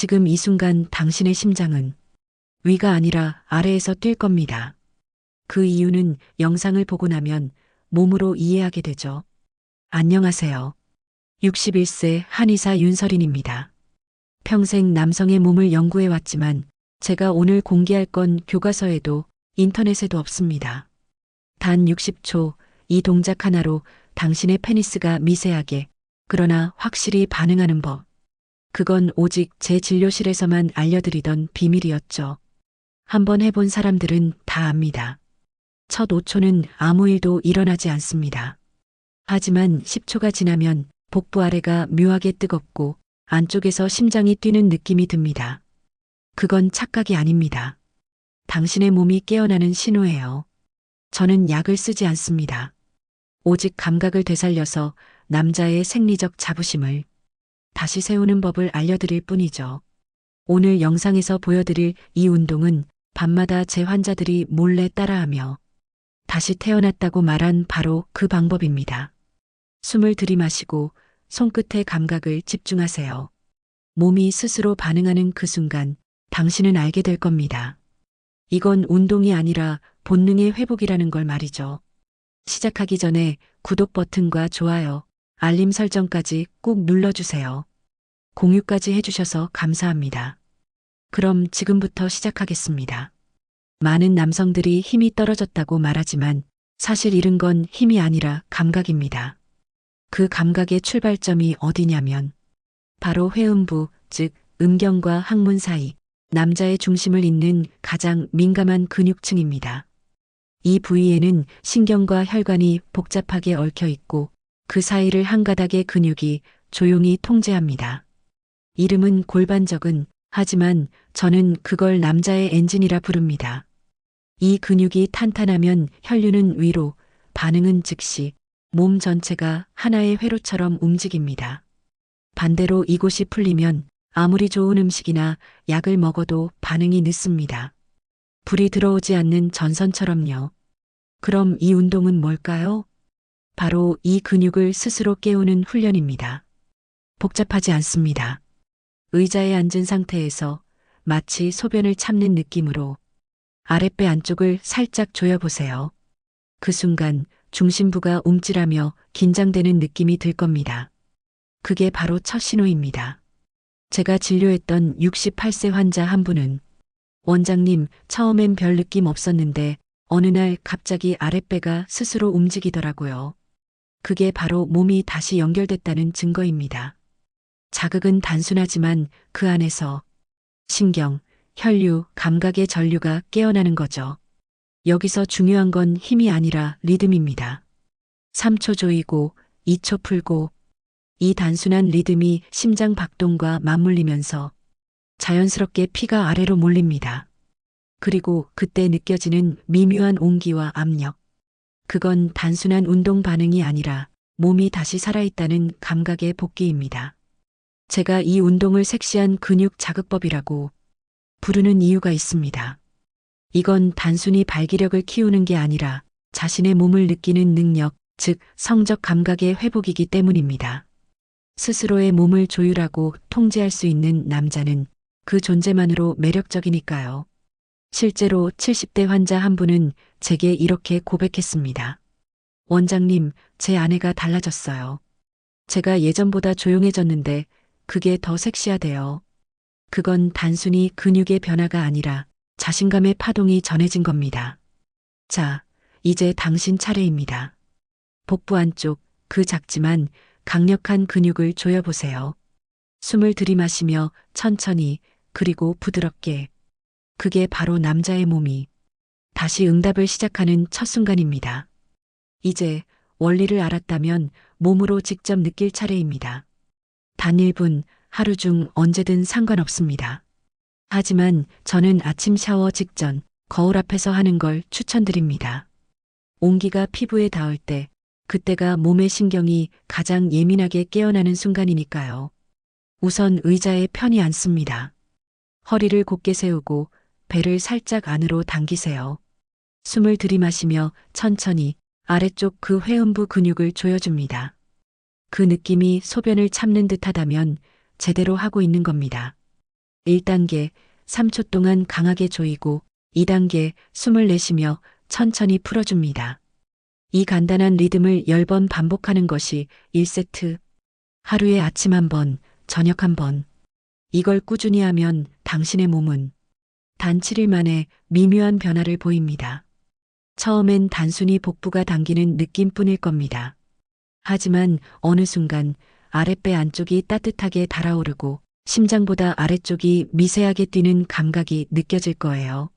지금 이 순간 당신의 심장은 위가 아니라 아래에서 뛸 겁니다. 그 이유는 영상을 보고 나면 몸으로 이해하게 되죠. 안녕하세요. 61세 한의사 윤설인입니다. 평생 남성의 몸을 연구해 왔지만 제가 오늘 공개할 건 교과서에도 인터넷에도 없습니다. 단 60초 이 동작 하나로 당신의 페니스가 미세하게 그러나 확실히 반응하는 법. 그건 오직 제 진료실에서만 알려드리던 비밀이었죠. 한번 해본 사람들은 다 압니다. 첫 5초는 아무 일도 일어나지 않습니다. 하지만 10초가 지나면 복부 아래가 묘하게 뜨겁고 안쪽에서 심장이 뛰는 느낌이 듭니다. 그건 착각이 아닙니다. 당신의 몸이 깨어나는 신호예요. 저는 약을 쓰지 않습니다. 오직 감각을 되살려서 남자의 생리적 자부심을 다시 세우는 법을 알려드릴 뿐이죠. 오늘 영상에서 보여드릴 이 운동은 밤마다 제 환자들이 몰래 따라하며 다시 태어났다고 말한 바로 그 방법입니다. 숨을 들이마시고 손끝의 감각을 집중하세요. 몸이 스스로 반응하는 그 순간 당신은 알게 될 겁니다. 이건 운동이 아니라 본능의 회복이라는 걸 말이죠. 시작하기 전에 구독 버튼과 좋아요, 알림 설정까지 꼭 눌러주세요. 공유까지 해주셔서 감사합니다. 그럼 지금부터 시작하겠습니다. 많은 남성들이 힘이 떨어졌다고 말하지만 사실 잃은 건 힘이 아니라 감각입니다. 그 감각의 출발점이 어디냐면 바로 회음부, 즉 음경과 항문 사이 남자의 중심을 잇는 가장 민감한 근육층입니다. 이 부위에는 신경과 혈관이 복잡하게 얽혀 있고 그 사이를 한 가닥의 근육이 조용히 통제합니다. 이름은 골반적은 하지만 저는 그걸 남자의 엔진이라 부릅니다. 이 근육이 탄탄하면 혈류는 위로, 반응은 즉시 몸 전체가 하나의 회로처럼 움직입니다. 반대로 이곳이 풀리면 아무리 좋은 음식이나 약을 먹어도 반응이 늦습니다. 불이 들어오지 않는 전선처럼요. 그럼 이 운동은 뭘까요? 바로 이 근육을 스스로 깨우는 훈련입니다. 복잡하지 않습니다. 의자에 앉은 상태에서 마치 소변을 참는 느낌으로 아랫배 안쪽을 살짝 조여보세요. 그 순간 중심부가 움찔하며 긴장되는 느낌이 들 겁니다. 그게 바로 첫 신호입니다. 제가 진료했던 68세 환자 한 분은 원장님 처음엔 별 느낌 없었는데 어느 날 갑자기 아랫배가 스스로 움직이더라고요. 그게 바로 몸이 다시 연결됐다는 증거입니다. 자극은 단순하지만 그 안에서 신경, 혈류, 감각의 전류가 깨어나는 거죠. 여기서 중요한 건 힘이 아니라 리듬입니다. 3초 조이고 2초 풀고 이 단순한 리듬이 심장 박동과 맞물리면서 자연스럽게 피가 아래로 몰립니다. 그리고 그때 느껴지는 미묘한 온기와 압력. 그건 단순한 운동 반응이 아니라 몸이 다시 살아있다는 감각의 복귀입니다. 제가 이 운동을 섹시한 근육 자극법이라고 부르는 이유가 있습니다. 이건 단순히 발기력을 키우는 게 아니라 자신의 몸을 느끼는 능력, 즉 성적 감각의 회복이기 때문입니다. 스스로의 몸을 조율하고 통제할 수 있는 남자는 그 존재만으로 매력적이니까요. 실제로 70대 환자 한 분은 제게 이렇게 고백했습니다. 원장님, 제 아내가 달라졌어요. 제가 예전보다 조용해졌는데 그게 더 섹시하대요. 그건 단순히 근육의 변화가 아니라 자신감의 파동이 전해진 겁니다. 자, 이제 당신 차례입니다. 복부 안쪽 그 작지만 강력한 근육을 조여보세요. 숨을 들이마시며 천천히 그리고 부드럽게. 그게 바로 남자의 몸이 다시 응답을 시작하는 첫 순간입니다. 이제 원리를 알았다면 몸으로 직접 느낄 차례입니다. 단 1분, 하루 중 언제든 상관없습니다. 하지만 저는 아침 샤워 직전 거울 앞에서 하는 걸 추천드립니다. 온기가 피부에 닿을 때 그때가 몸의 신경이 가장 예민하게 깨어나는 순간이니까요. 우선 의자에 편히 앉습니다. 허리를 곧게 세우고 배를 살짝 안으로 당기세요. 숨을 들이마시며 천천히 아래쪽 그 회음부 근육을 조여줍니다. 그 느낌이 소변을 참는 듯 하다면 제대로 하고 있는 겁니다. 1단계 3초 동안 강하게 조이고 2단계 숨을 내쉬며 천천히 풀어줍니다. 이 간단한 리듬을 10번 반복하는 것이 1세트. 하루에 아침 한 번, 저녁 한 번. 이걸 꾸준히 하면 당신의 몸은 단 7일 만에 미묘한 변화를 보입니다. 처음엔 단순히 복부가 당기는 느낌뿐일 겁니다. 하지만 어느 순간 아랫배 안쪽이 따뜻하게 달아오르고 심장보다 아래쪽이 미세하게 뛰는 감각이 느껴질 거예요.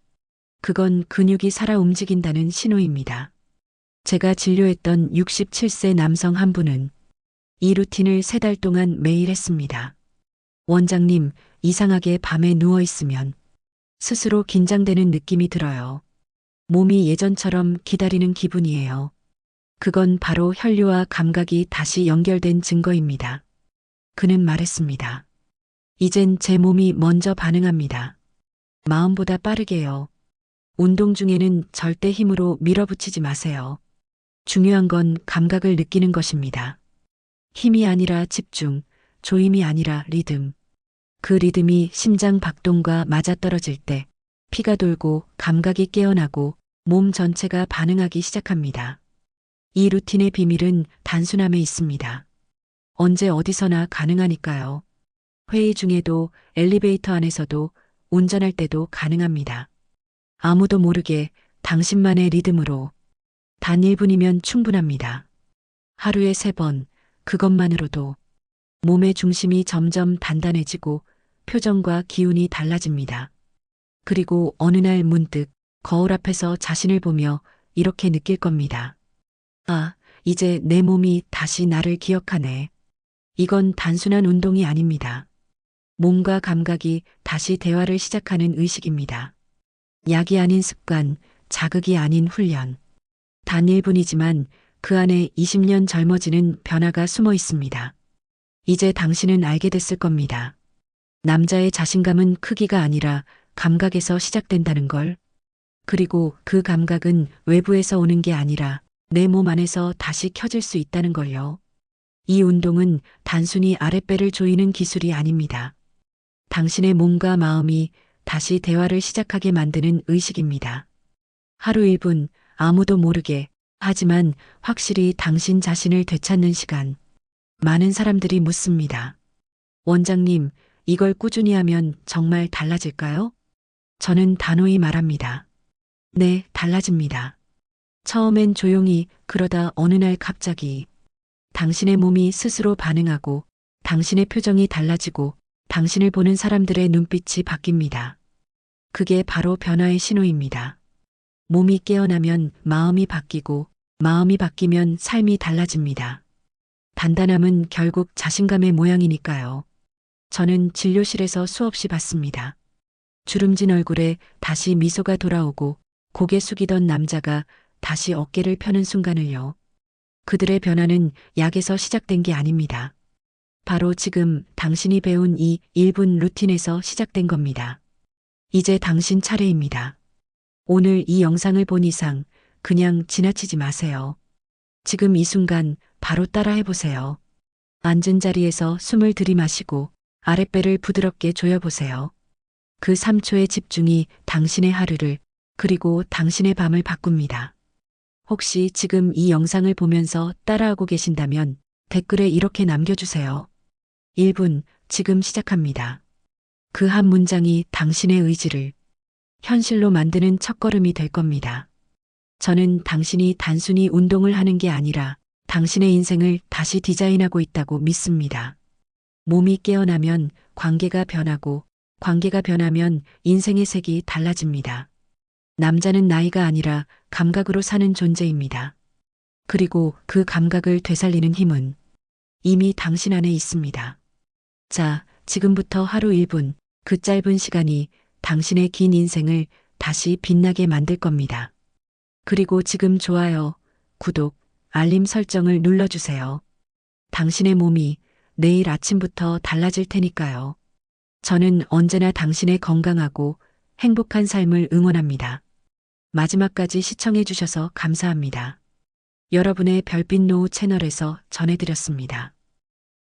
그건 근육이 살아 움직인다는 신호입니다. 제가 진료했던 67세 남성 한 분은 이 루틴을 세 달 동안 매일 했습니다. 원장님, 이상하게 밤에 누워 있으면 스스로 긴장되는 느낌이 들어요. 몸이 예전처럼 기다리는 기분이에요. 그건 바로 혈류와 감각이 다시 연결된 증거입니다. 그는 말했습니다. 이젠 제 몸이 먼저 반응합니다. 마음보다 빠르게요. 운동 중에는 절대 힘으로 밀어붙이지 마세요. 중요한 건 감각을 느끼는 것입니다. 힘이 아니라 집중, 조임이 아니라 리듬. 그 리듬이 심장 박동과 맞아떨어질 때 피가 돌고 감각이 깨어나고 몸 전체가 반응하기 시작합니다. 이 루틴의 비밀은 단순함에 있습니다. 언제 어디서나 가능하니까요. 회의 중에도 엘리베이터 안에서도 운전할 때도 가능합니다. 아무도 모르게 당신만의 리듬으로 단 1분이면 충분합니다. 하루에 3번, 그것만으로도 몸의 중심이 점점 단단해지고 표정과 기운이 달라집니다. 그리고 어느 날 문득 거울 앞에서 자신을 보며 이렇게 느낄 겁니다. 아, 이제 내 몸이 다시 나를 기억하네. 이건 단순한 운동이 아닙니다. 몸과 감각이 다시 대화를 시작하는 의식입니다. 약이 아닌 습관, 자극이 아닌 훈련. 단 1분이지만 그 안에 20년 젊어지는 변화가 숨어 있습니다. 이제 당신은 알게 됐을 겁니다. 남자의 자신감은 크기가 아니라 감각에서 시작된다는 걸. 그리고 그 감각은 외부에서 오는 게 아니라 내 몸 안에서 다시 켜질 수 있다는 걸요. 이 운동은 단순히 아랫배를 조이는 기술이 아닙니다. 당신의 몸과 마음이 다시 대화를 시작하게 만드는 의식입니다. 하루 1분 아무도 모르게 하지만 확실히 당신 자신을 되찾는 시간. 많은 사람들이 묻습니다. 원장님, 이걸 꾸준히 하면 정말 달라질까요? 저는 단호히 말합니다. 네, 달라집니다. 처음엔 조용히 그러다 어느 날 갑자기 당신의 몸이 스스로 반응하고 당신의 표정이 달라지고 당신을 보는 사람들의 눈빛이 바뀝니다. 그게 바로 변화의 신호입니다. 몸이 깨어나면 마음이 바뀌고 마음이 바뀌면 삶이 달라집니다. 단단함은 결국 자신감의 모양이니까요. 저는 진료실에서 수없이 봤습니다. 주름진 얼굴에 다시 미소가 돌아오고 고개 숙이던 남자가 다시 어깨를 펴는 순간을요. 그들의 변화는 약에서 시작된 게 아닙니다. 바로 지금 당신이 배운 이 1분 루틴에서 시작된 겁니다. 이제 당신 차례입니다. 오늘 이 영상을 본 이상 그냥 지나치지 마세요. 지금 이 순간 바로 따라 해보세요. 앉은 자리에서 숨을 들이마시고 아랫배를 부드럽게 조여보세요. 그 3초의 집중이 당신의 하루를 그리고 당신의 밤을 바꿉니다. 혹시 지금 이 영상을 보면서 따라하고 계신다면 댓글에 이렇게 남겨주세요. 1분 지금 시작합니다. 그 한 문장이 당신의 의지를 현실로 만드는 첫걸음이 될 겁니다. 저는 당신이 단순히 운동을 하는 게 아니라 당신의 인생을 다시 디자인하고 있다고 믿습니다. 몸이 깨어나면 관계가 변하고 관계가 변하면 인생의 색이 달라집니다. 남자는 나이가 아니라 감각으로 사는 존재입니다. 그리고 그 감각을 되살리는 힘은 이미 당신 안에 있습니다. 자, 지금부터 하루 1분, 그 짧은 시간이 당신의 긴 인생을 다시 빛나게 만들 겁니다. 그리고 지금 좋아요, 구독, 알림 설정을 눌러주세요. 당신의 몸이 내일 아침부터 달라질 테니까요. 저는 언제나 당신의 건강하고 행복한 삶을 응원합니다. 마지막까지 시청해주셔서 감사합니다. 여러분의 별빛 노우 채널에서 전해드렸습니다.